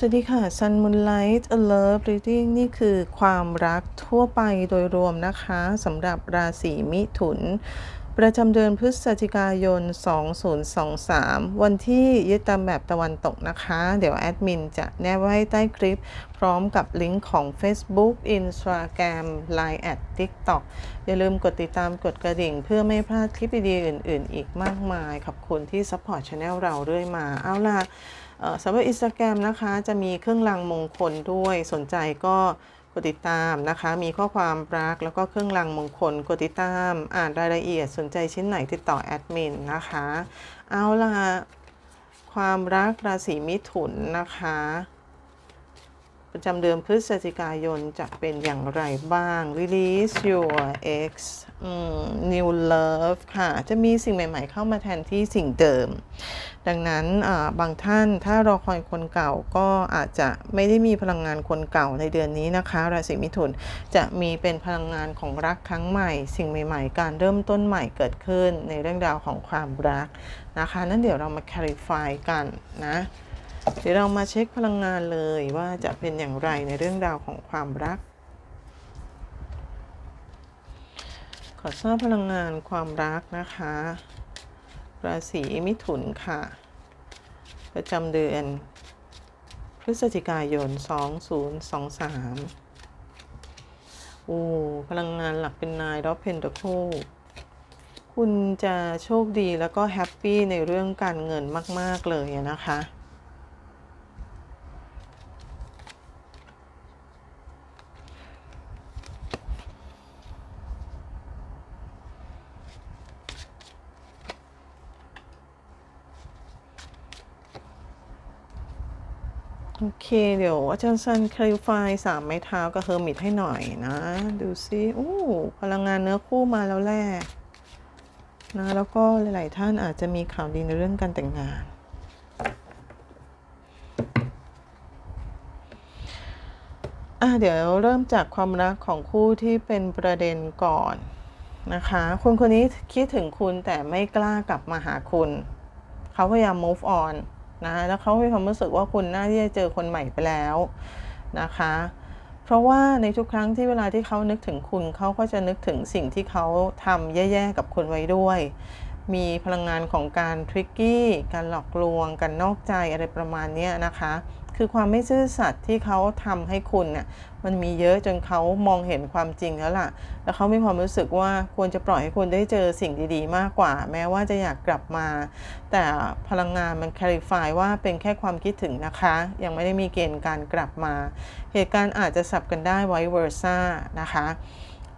สวัสดีค่ะ Sun Moonlight a Love Reading นี่คือความรักทั่วไปโดยรวมนะคะสำหรับราศีมิถุน ประจำเดือนพฤศจิกายน 2023 วันที่ยึดตามแบบตะวันตกนะคะ เดี๋ยวแอดมินจะแนบไว้ใต้คลิป พร้อมกับลิงก์ของ Facebook Instagram Line แอด TikTok อย่าลืมกดติดตามกดกระดิ่ง เพื่อไม่พลาดคลิปดีๆอื่น ๆ อีกมากมาย ขอบคุณที่ซัพพอร์ตช anel เราเรื่อยมาเอาล่ะ สำหรับอินสตาแกรมนะคะจะมีเครื่องรางมงคลด้วยสนใจก็กดติดตามนะคะ มีข้อความรักแล้วก็เครื่องรางมงคลกดติดตาม อ่านรายละเอียดสนใจชิ้นไหนติดต่อแอดมินนะคะ เอาล่ะความรักราศีมิถุนนะคะ ประจำเดือนพฤศจิกายนจะเป็นอย่างไรบ้าง Release your ex New love ค่ะ จะมีสิ่งใหม่ ๆ เข้ามาแทนที่สิ่งเดิม ดังนั้นบางท่านถ้ารอคอยคนเก่าก็อาจจะไม่ได้มีพลังงานคนเก่าในเดือนนี้นะคะ ราศีมิถุนจะมีเป็นพลังงานของรักครั้งใหม่ สิ่งใหม่ ๆ การเริ่มต้นใหม่เกิดขึ้นในเรื่องราวของความรักนะคะ นั่นเดี๋ยวเรามา clarify กันนะ เดี๋ยวเรามาเช็คพลังงานเลยว่าจะเป็นอย่างไรในเรื่องราวของความรัก ขอทราบพลังงานความรักนะคะ ราศีมิถุนค่ะ ประจำเดือน พฤศจิกายน 2023 โอ้ พลังงานหลักเป็นนายดอเพนตะโคคุณจะโชคดีแล้วก็แฮปปี้ในเรื่องการเงินมาก ๆ เลยนะคะ โอเค เดี๋ยวอาจารย์ซันคลิฟายสามไม้เท้ากับเฮอร์มิตให้หน่อยนะ ดูซิโอ้พลังงานเนื้อคู่มาแล้วแหละนะแล้วก็หลาย ๆ ท่านอาจจะมีข่าวดีในเรื่องการแต่งงาน อะเดี๋ยวเริ่มจากความรักของคู่ที่เป็นประเด็นก่อนนะคะ คนคนนี้คิดถึงคุณแต่ไม่กล้ากลับมาหาคุณ เขาพยายาม move on นะแล้วเขามีความรู้สึกว่าคุณน่าที่จะเจอคนใหม่ไปแล้วนะคะ เพราะว่าในทุกครั้งที่เวลาที่เขานึกถึงคุณเขาก็จะนึกถึงสิ่งที่เขาทำแย่ๆกับคนไว้ด้วย มีพลังงานของการทริกกี้การหลอกลวง การนอกใจอะไรประมาณนี้นะคะ คือความไม่ซื่อสัตย์ที่เขาทำให้คุณเนี่ยมันมีเยอะจนเขามองเห็นความจริงแล้วล่ะ แล้วเขามีความรู้สึกว่าควรจะปล่อยให้คุณได้เจอสิ่งดีๆ มากกว่า แม้ว่าจะอยากกลับมา แต่พลังงานมันคลิฟายว่าเป็นแค่ความคิดถึงนะคะ ยังไม่ได้มีเกณฑ์การกลับมา เหตุการณ์อาจจะสับกันได้ไวเวอร์ซ่านะคะ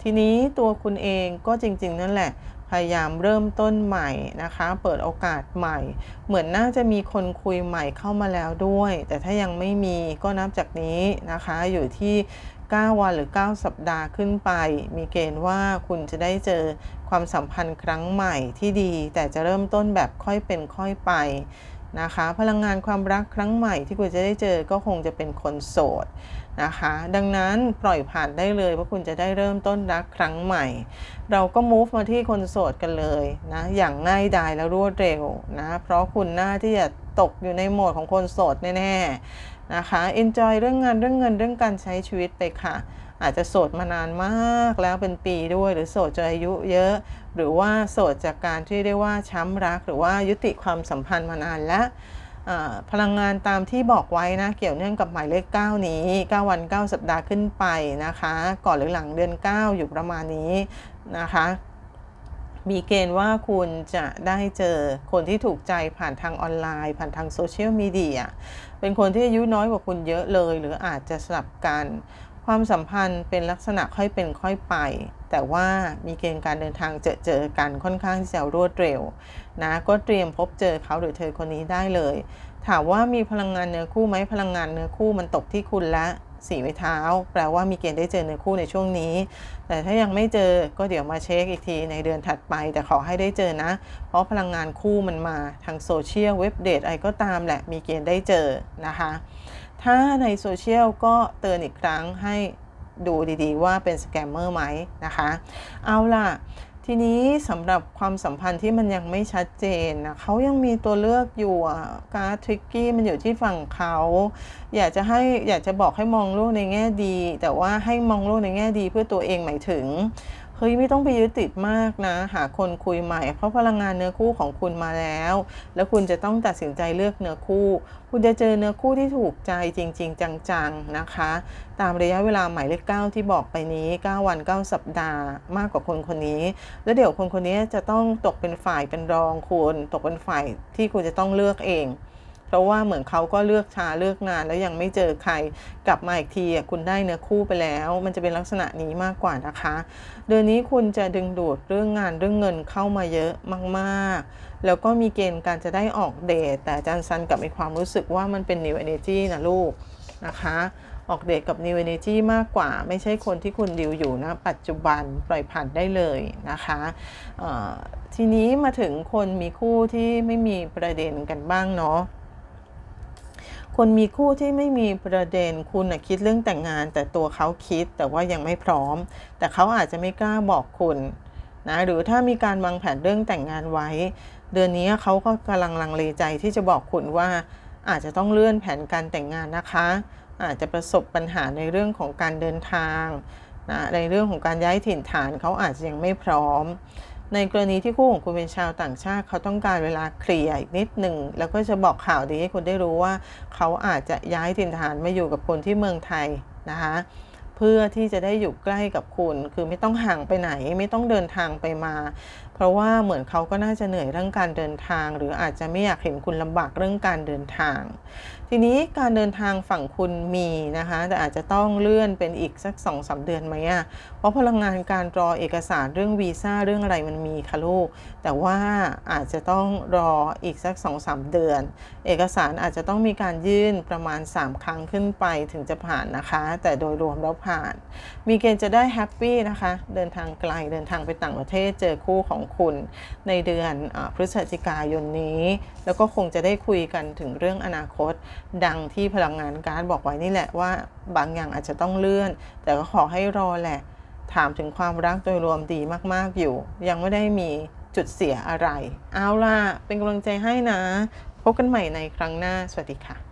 ทีนี้ตัวคุณเองก็จริง ๆ นั่นแหละ พยายามเริ่มต้นใหม่นะคะ เปิดโอกาสใหม่ เหมือนน่าจะมีคนคุยใหม่เข้ามาแล้วด้วย แต่ถ้ายังไม่มีก็นับจากนี้นะคะ อยู่ที่ 9 วันหรือ 9 สัปดาห์ขึ้นไป มีเกณฑ์ว่าคุณจะได้เจอความสัมพันธ์ครั้งใหม่ที่ดี แต่จะเริ่มต้นแบบค่อยเป็นค่อยไป นะคะ พลังงานความรักครั้งใหม่ที่คุณจะได้เจอก็คงจะเป็นคนโสดนะคะ ดังนั้นปล่อยผ่านได้เลยว่าะคุณจะได้เริ่มต้นรักครั้งใหม่ เราก็ move มาที่คนโสดกันเลยนะอย่างง่ายดายและรวดเร็วนะเพราะคุณน่าที่จะตกอยู่ในโหมดของคนโสดแน่ๆนะคะ enjoy เรื่องงานเรื่องเงินเรื่องการใช้ชีวิตไปค่ะ อาจจะโสดมานานมากแล้วเป็นปีด้วย หรือโสดจนอายุเยอะ หรือว่าโสดจากการที่เรียกว่าช้ำรัก หรือว่ายุติความสัมพันธ์มานานแล้วพลังงานตามที่บอกไว้นะเกี่ยวเนื่องกับหมายเลข 9 นี้ 9 วัน 9 สัปดาห์ขึ้นไปนะคะ ก่อนหรือหลังเดือน 9 อยู่ประมาณนี้นะคะมีเกณฑ์ว่าคุณจะได้เจอคนที่ถูกใจผ่านทางออนไลน์ ผ่านทางโซเชียลมีเดียเป็นคนที่อายุน้อยกว่าคุณเยอะเลย หรืออาจจะสลับกัน ความสัมพันธ์เป็นลักษณะค่อยเป็นค่อยไป แต่ว่ามีเกณฑ์การเดินทางเจอเจอกันค่อนข้างที่จะรวดเร็วนะก็เตรียมพบเจอเขาหรือเธอคนนี้ได้เลย ถามว่ามีพลังงานเนื้อคู่ไหมพลังงานเนื้อคู่มันตกที่คุณละสีไม้เท้า แปลว่ามีเกณฑ์ได้เจอเนื้อคู่ในช่วงนี้ แต่ถ้ายังไม่เจอก็เดี๋ยวมาเช็คอีกทีในเดือนถัดไป แต่ขอให้ได้เจอนะ เพราะพลังงานคู่มันมาทางโซเชียลเว็บเดทอะไรก็ตามแหละมีเกณฑ์ได้เจอนะคะ ถ้าในโซเชียลก็เตือนอีกครั้งให้ดูดีๆ ว่าเป็นสแกมเมอร์ไหมนะคะ เอาล่ะ ทีนี้สำหรับความสัมพันธ์ที่มันยังไม่ชัดเจนนะเขายังมีตัวเลือกอยู่การทริกกี้มันอยู่ที่ฝั่งเขา อยากจะให้อยากจะบอกให้มองโลกในแง่ดี แต่ว่าให้มองโลกในแง่ดีเพื่อตัวเองหมายถึง เฮ้ยไม่ต้องไปยึดติดมากนะ หาคนคุยใหม่ เพราะพลังงานเนื้อคู่ของคุณมาแล้ว แล้วคุณจะต้องตัดสินใจเลือกเนื้อคู่ คุณจะเจอเนื้อคู่ที่ถูกใจจริง ๆ จังๆนะคะ ตามระยะเวลาหมายเลขเก้าที่บอกไปนี้ 9 วัน 9 สัปดาห์มากกว่าคนคนนี้ แล้วเดี๋ยวคนคนนี้จะต้องตกเป็นฝ่ายเป็นรองคุณตกเป็นฝ่ายที่คุณจะต้องเลือกเอง เพราะว่าเหมือนเขาก็เลือกช้าเลือกนานแล้วยังไม่เจอใคร กลับมาอีกทีคุณได้เนื้อคู่ไปแล้ว มันจะเป็นลักษณะนี้มากกว่านะคะ เดือนนี้คุณจะดึงดูดเรื่องงานเรื่องเงินเข้ามาเยอะมากๆ แล้วก็มีเกณฑ์การจะได้ออกเดทแต่อาจารย์ซันกลับมีความรู้สึกว่ามันเป็น new energy นะลูกนะคะออกเดทกับ new energy มากกว่า ไม่ใช่คนที่คุณดิวอยู่นะ ปัจจุบันปล่อยผ่านได้เลยนะคะทีนี้มาถึงคนมีคู่ที่ไม่มีประเด็นกันบ้างเนาะ คนมีคู่ที่ไม่มีประเด็นคุณนะคิดเรื่องแต่งงาน แต่ตัวเขาคิดแต่ว่ายังไม่พร้อม แต่เขาอาจจะไม่กล้าบอกคุณนะหรือถ้ามีการวางแผนเรื่องแต่งงานไว้ เดือนนี้เขาก็กำลังลังเลใจที่จะบอกคุณว่า อาจจะต้องเลื่อนแผนการแต่งงานนะคะ อาจจะประสบปัญหาในเรื่องของการเดินทางนะในเรื่องของการย้ายถิ่นฐานเขาอาจจะยังไม่พร้อม ในกรณีที่คู่ของคุณเป็นชาวต่างชาติ เขาต้องการเวลาเคลียร์อีกนิดหนึ่งแล้วก็จะบอกข่าวดีให้คุณได้รู้ว่า เขาอาจจะย้ายถิ่นฐานมาอยู่กับคนที่เมืองไทยนะคะเพื่อที่จะได้อยู่ใกล้กับคุณ คือไม่ต้องห่างไปไหน ไม่ต้องเดินทางไปมา เพราะว่าเหมือนเขาก็น่าจะเหนื่อยเรื่องการเดินทาง หรืออาจจะไม่อยากเห็นคุณลำบากเรื่องการเดินทาง ทีนี้การเดินทางฝั่งคุณมีนะคะ แต่อาจจะต้องเลื่อนเป็นอีกสัก2อสเดือนไหมอะเพราะพลังงานการรอเอกสารเรื่องวีซ่าเรื่องอะไรมันมีค่ะลูก แต่ว่าอาจจะต้องรออีกสัก2อสเดือน เอกสารอาจจะต้องมีการยื่นประมาณ 3 ครั้งขึ้นไปถึงจะผ่านนะคะ แต่โดยรวมแล้วผ่าน มีเกณฑ์จะได้แฮปปี้นะคะ เดินทางไกลเดินทางไปต่างประเทศเจอคู่ของคุณในเดือนอพฤศจิกายนนี้ แล้วก็คงจะได้คุยกันถึงเรื่องอนาคตดังที่พลังงานการดบอกไว้นี่แหละว่าบางอย่างอาจจะต้องเลื่อน แต่ก็ขอให้รอแหละ ถามถึงความรักโดยรวมดีมากๆอยู่ ยังไม่ได้มีจุดเสียอะไร เอาล่ะ เป็นกำลังใจให้นะ พบกันใหม่ในครั้งหน้า สวัสดีค่ะ